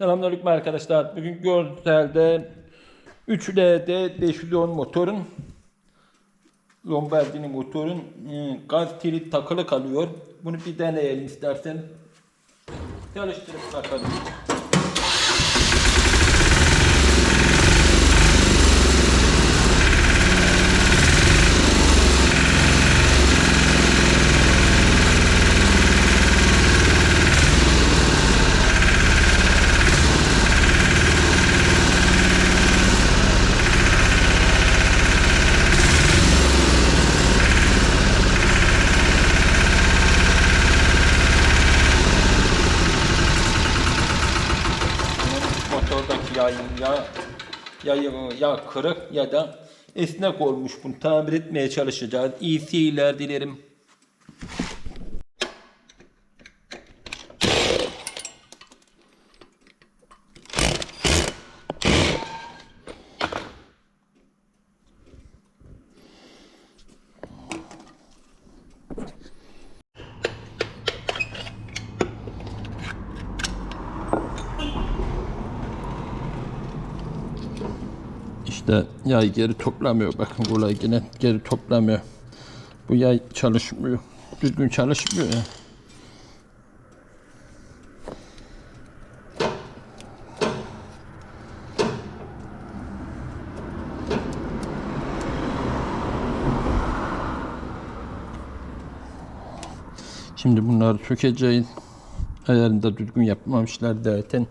Selamünaleyküm arkadaşlar. Bugün görselde 3LD 510 motorun Lombardini motorun e, gaz teli takılı kalıyor. Bunu bir deneyelim istersen. Çalıştırıp bakalım. Bunun motordaki yayın ya ya, ya kırık ya da esnek olmuş. Bunu tamir etmeye çalışacağız. İyi seyirler dilerim. İşte yay geri toplamıyor. Bakın kolay yine geri toplamıyor. Bu yay çalışmıyor. Düzgün çalışmıyor ya. Şimdi bunları sökeceğiz. Ayarını da düzgün yapmamışlar zaten.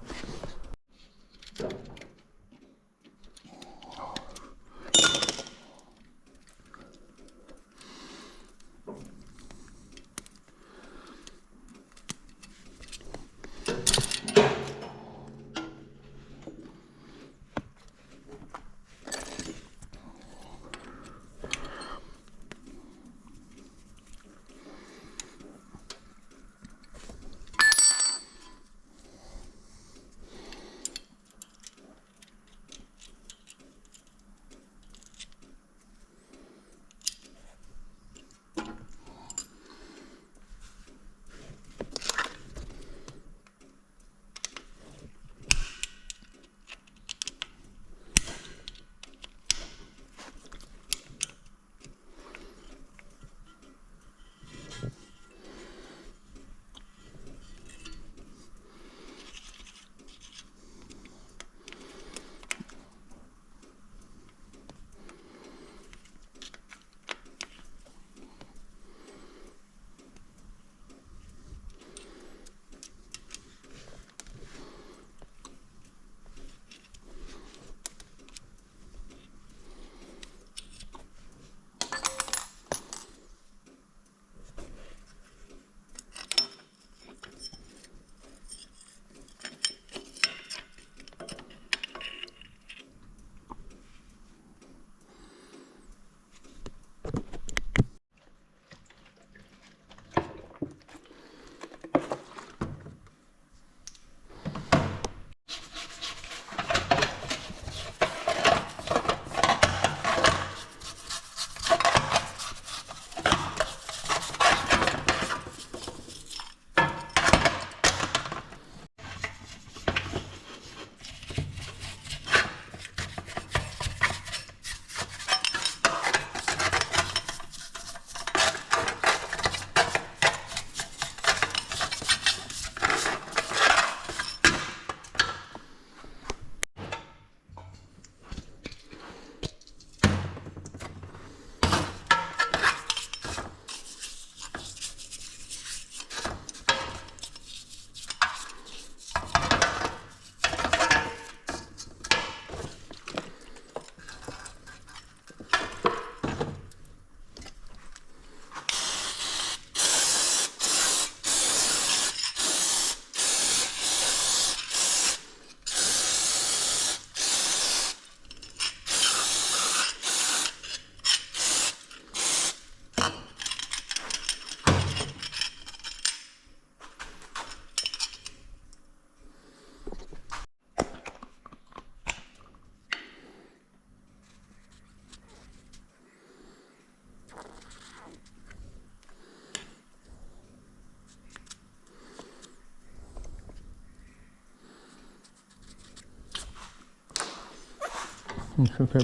Какая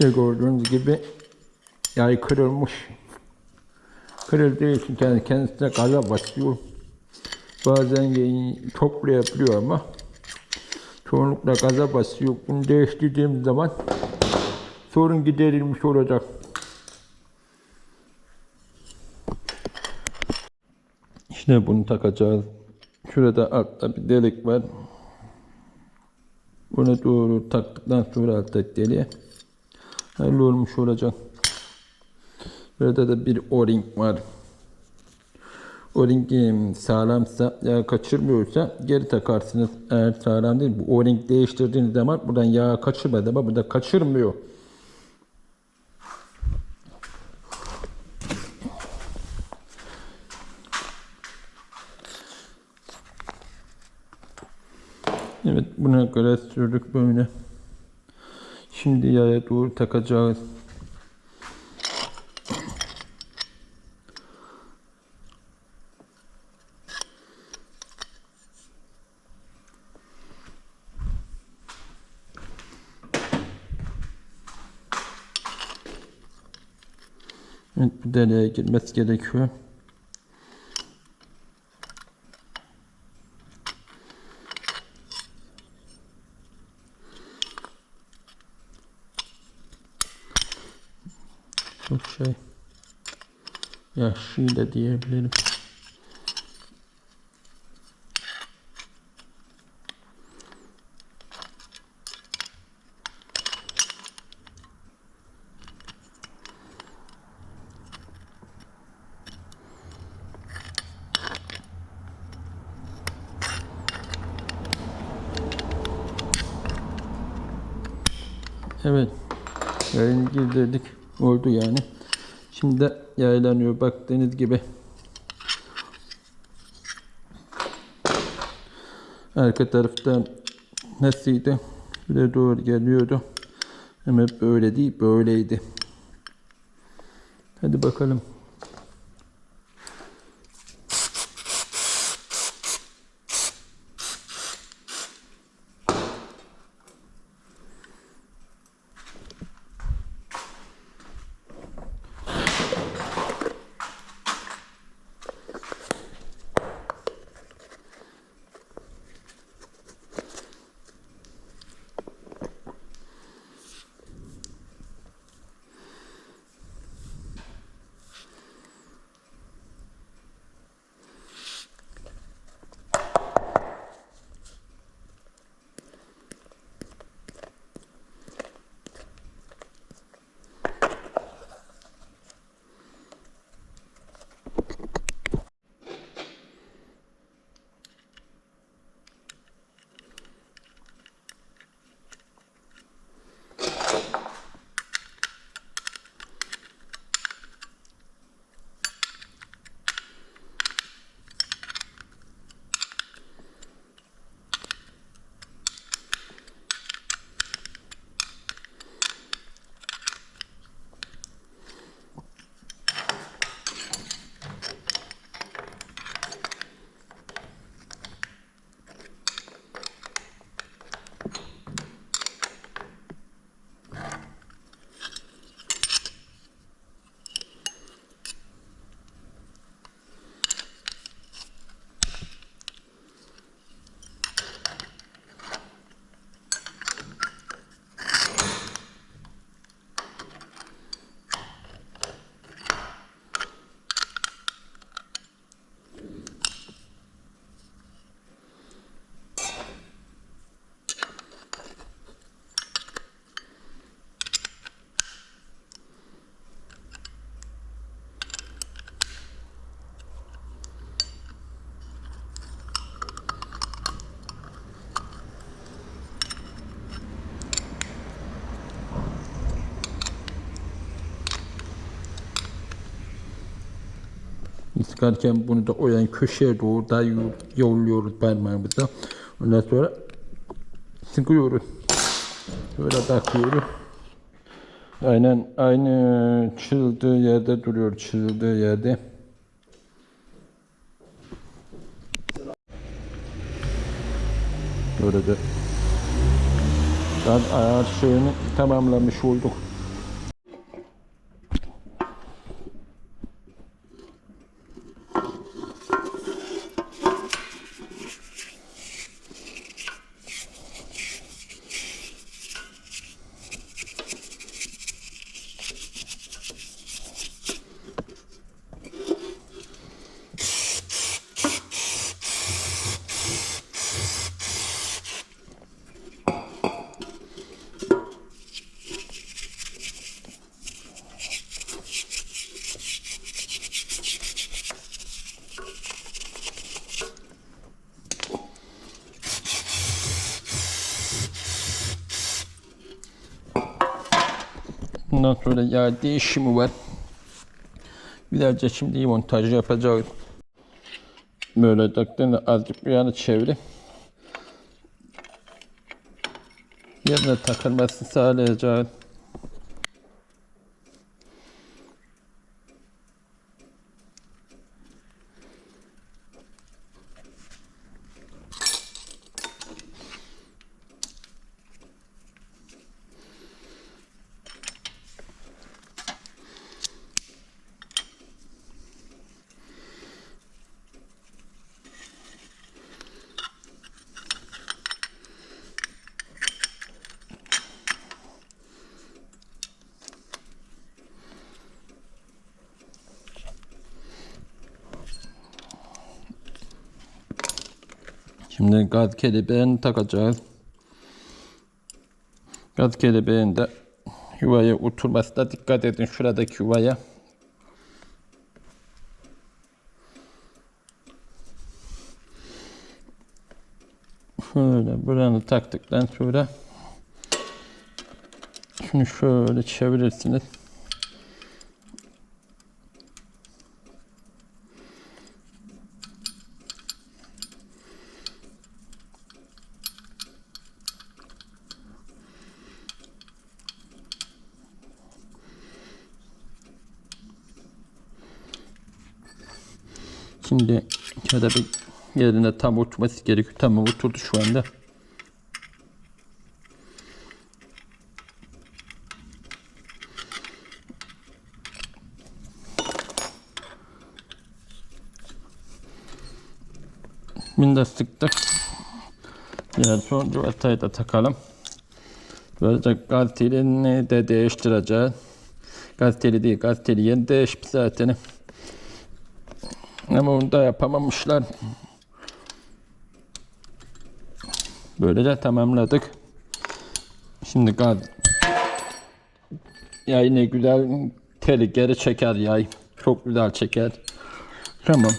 İşte gördüğünüz gibi yay kırılmış. Kırıldığı için kendi kendisine gaza basıyor. Bazen yayın toplayabiliyor ama çoğunlukla gaza basıyor. Bunu değiştirdiğim zaman sorun giderilmiş olacak. İşte bunu takacağız. Şurada altta bir delik var. Bunu doğru taktıktan sonra alttaki deliğe hayırlı olmuş olacak. Burada da bir o-ring var. O-ring sağlamsa, yağ kaçırmıyorsa geri takarsınız. Eğer sağlam değil, bu o-ring değiştirdiğiniz zaman buradan yağ kaçırmadı ama burada kaçırmıyor. Evet, buna göre sürdük böyle. Şimdi yaya doğru takacağız. Evet, bu deliğe girmesi gerekiyor. Çok şey yaşlı da diyebilirim. Evet. Yayını girdirdik. Oldu yani. Şimdi de yaylanıyor. Baktığınız gibi. Arka tarafta nasıldı? Böyle doğru geliyordu. Ama böyle değil, böyleydi. Hadi bakalım. Sıkarken bunu da o yan köşeye doğru da yolluyoruz parmağımızla. Ondan sonra sıkıyoruz. Böyle takıyoruz. Aynen aynı çıldığı yerde duruyor. Çıldığı yerde. Böyle de ben ayar şeyini tamamlamış olduk. Bundan sonra yağ değişimi var. Güzelce şimdi montaj yapacağız. Böyle taktığında azıcık bir yana çeviri. Yerine takılmasını sağlayacağız. Şimdi gaz kelebeğini takacağız. Gaz kelebeğinde yuvaya oturmasına dikkat edin şuradaki yuvaya. Şöyle buranı taktıktan sonra şunu şöyle çevirirsiniz. Şimdi kelebek yerine tam oturması gerekiyor. Tamam oturdu şu anda. Bunu da sıktık. Diğer son cuvatayı da takalım. Böylece gaz telini de değiştireceğiz. Gaz teli değil, gaz teli yeni değişmiş zaten. Ama onu da yapamamışlar. Böylece tamamladık. Şimdi gaz yay ne güzel teli geri çeker yay. Çok güzel çeker. Tamam.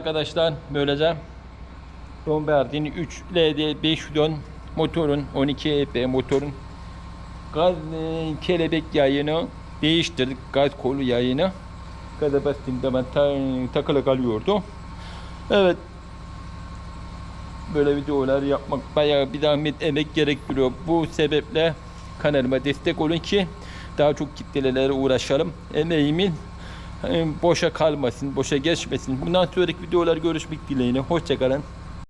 Arkadaşlar böylece Lombardini 3 LD 5 bidon motorun 12 EP motorun gaz kelebek yayını değiştirdik. Gaz kolu yayını. Gaza bastığımda ben ta, takılı kalıyordu. Evet. Böyle videolar yapmak bayağı bir zahmet emek gerektiriyor. Bu sebeple kanalıma destek olun ki daha çok kitlelere uğraşalım. Emeğimin boşa kalmasın, boşa geçmesin. Bundan sonraki videolar görüşmek dileğiyle. Hoşçakalın.